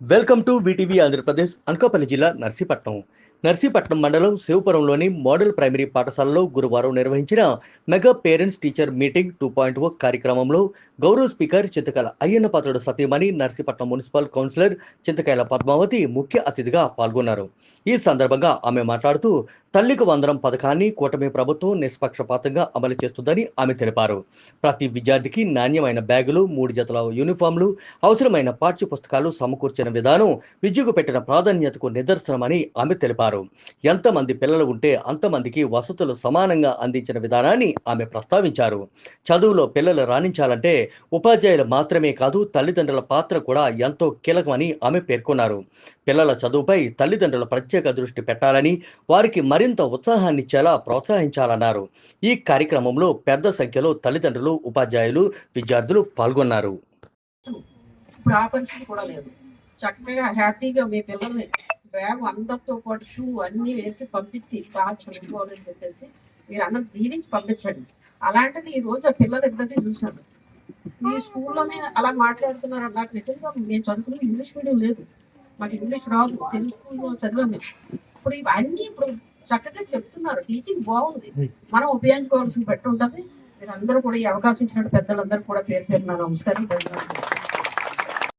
Welcome to VTV Andhra Pradesh Anakapalli జిల్లా నర్సీపట్నం. నర్సీపట్నం మండలం శివపురంలోని model primary పాఠశాలలో గురువారం నిర్వహించిన mega parents teacher meeting two point O కార్యక్రమంలో గౌరవ స్పీకర్ చింతకాయల అయ్యన్న పాత్రుడు సతీమణి నర్సీపట్నం మున్సిపల్ కౌన్సిలర్ చింతకాయల పద్మావతి ముఖ్య అతిథిగా పాల్గొన్నారు. ఈ సందర్భంగా ఆమె మాట్లాడుతూ తల్లికి వందనం పథకాన్ని కూటమి ప్రభుత్వం నిష్పక్షపాతంగా అమలు చేస్తుందని ఆమె తెలిపారు. ప్రతి విద్యార్థికి నాణ్యమైన బ్యాగులు మూడు జతల యూనిఫామ్లు అవసరమైన పాఠ్య పుస్తకాలు సమకూర్చిన విధానం విద్యకు పెట్టిన ప్రాధాన్యతకు నిదర్శనమని ఆమె తెలిపారు. ఎంతమంది పిల్లలు ఉంటే అంతమందికి వసతులు సమానంగా అందించిన విధానాన్ని ఆమె ప్రస్తావించారు. చదువులో పిల్లలు రాణించాలంటే ఉపాధ్యాయులు మాత్రమే కాదు తల్లిదండ్రుల పాత్ర కూడా ఎంతో కీలకమని ఆమె పేర్కొన్నారు. పిల్లల చదువుపై తల్లిదండ్రుల ప్రత్యేక దృష్టి పెట్టాలని వారికి మరింత ఉత్సాహాన్నిచ్చేలా ప్రోత్సహించాలన్నారు. ఈ కార్యక్రమంలో పెద్ద సంఖ్యలో తల్లిదండ్రులు ఉపాధ్యాయులు విద్యార్థులు పాల్గొన్నారు. ఇప్పుడు ఆ పరిస్థితి కూడా లేదు. చక్కగా హ్యాపీగా మీ పిల్లల్ని బ్యాగ్ అందరితో పాటు షూ అన్నీ వేసి పంపించి బాగా చదువుకోవాలని చెప్పేసి మీరు అందరు దీవించి పంపించండి. అలాంటిది ఈ రోజు ఆ పిల్లలు ఇద్దరిని చూశాను. మీ స్కూల్లోనే అలా మాట్లాడుతున్నారు నాకు నిజంగా మేము చదువుకున్న ఇంగ్లీష్ మీడియం లేదు. మాకు ఇంగ్లీష్ రాదు తెలుగు చదివాం మేము. ఇప్పుడు ఇవి అన్నీ ఇప్పుడు చక్కగా చెప్తున్నారు. టీచింగ్ బాగుంది. మనం ఉపయోగించుకోవాల్సిన పెట్టి ఉంటుంది. మీరు అందరూ కూడా ఈ అవకాశం ఇచ్చినట్టు పెద్దలందరూ కూడా పేరు పేరు నా నమస్కారం.